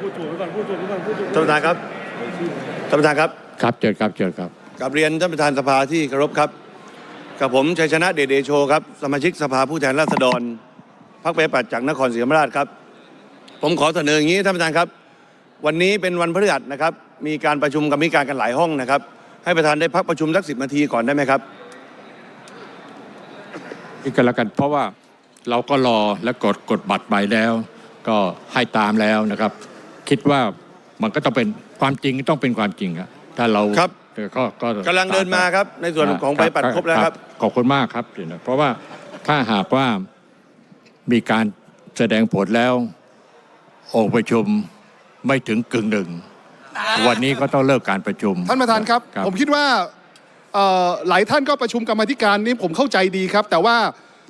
พูดถูกไว้ก่อนพูดถูกไว้ก่อนพูดถูกท่านประธานครับท่านประธานครับครับเชิญครับเชิญครับกับเรียนท่านประธานสภาที่เคารพครับ กับผมชัยชนะเดชเดโชครับสมาชิกสภาผู้แทนราษฎรพรรคประชาธิปัตย์จากนครศรีธรรมราชครับ ผมขอเสนออย่างนี้ท่านประธานครับ วันนี้เป็นวันพฤหัสนะครับ มีการประชุมกรรมิการกันหลายห้องนะครับ ให้ประธานได้พักประชุมสักสิบนาทีก่อนได้ไหมครับอีกกันแล้วกันเพราะว่าเราก็รอและกดกดบัตรไปแล้ว ก็ให้ตามแล้วนะครับ คิดว่ามันก็ต้องเป็นความจริงต้องเป็นความจริงครับถ้าเราครับเออก็ก็กำลังเดินมาครับ ในส่วนของไปปัดครบแล้วครับขอบคุณมากครับเดี๋ยวนะเพราะว่าถ้าหากว่ามีการแสดงผลแล้ว องค์ประชุมไม่ถึงกึ่งหนึ่ง วันนี้ก็ต้องเลิกการประชุม ท่านประธานครับ ผมคิดว่าเอ่อหลายท่านก็ประชุมกรรมาธิการนี้ผมเข้าใจดีครับ แต่ว่า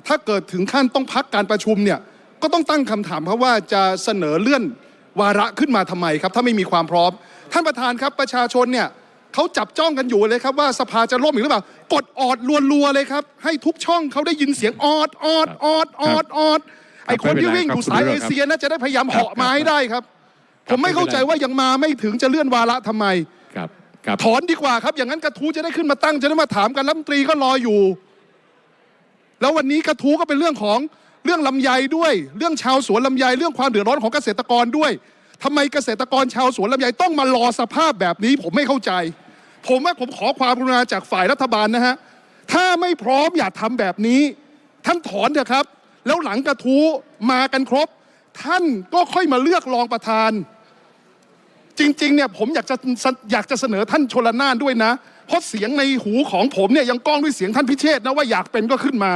ถ้าเกิดถึงขั้นต้องพักการประชุมเนี่ยก็ต้องตั้งคำถามครับว่าจะเสนอเลื่อน วาระขึ้นมาทำไมครับ ถ้าไม่มีความพร้อม ท่านประธานครับประชาชนเนี่ยเขาจับจ้องกันอยู่เลยครับว่าสภาจะล่มอีกหรือเปล่ากดออดรัวๆเลยครับ ให้ทุกช่องเขาได้ยินเสียงออดออดออดออดออดไอคนที่วิ่งอยู่สายเอเชียน่าจะได้พยายามเหาะมาให้ได้ครับ ผมไม่เข้าใจว่ายังมาไม่ถึงจะเลื่อนวาระทำไมครับครับถอนดีกว่าครับ อย่างนั้นกระทู้จะได้ขึ้นมาตั้งจะได้มาถามกันรัฐมนตรีก็รออยู่ แล้ววันนี้กระทู้ก็เป็นเรื่องของ เรื่องลำไยด้วย เรื่องชาวสวนลำไย เรื่องความเดือดร้อนของเกษตรกรด้วยทำไมเกษตรกรชาวสวนลำไยต้องมารอสภาพแบบนี้ ผมไม่เข้าใจ ผมว่าผมขอความกรุณาจากฝ่ายรัฐบาลนะฮะถ้าไม่พร้อมอย่าทำแบบนี้ ท่านถอนเถอะครับ แล้วหลังกระทู้มากันครบ ท่านก็ค่อยมาเลือกรองประธาน จริงๆเนี่ยผมอยากจะอยากจะเสนอท่านชลนานด้วยนะ เพราะเสียงในหูของผมเนี่ยยังก้องด้วยเสียงท่านพิเชษนะว่าอยากเป็นก็ขึ้นมา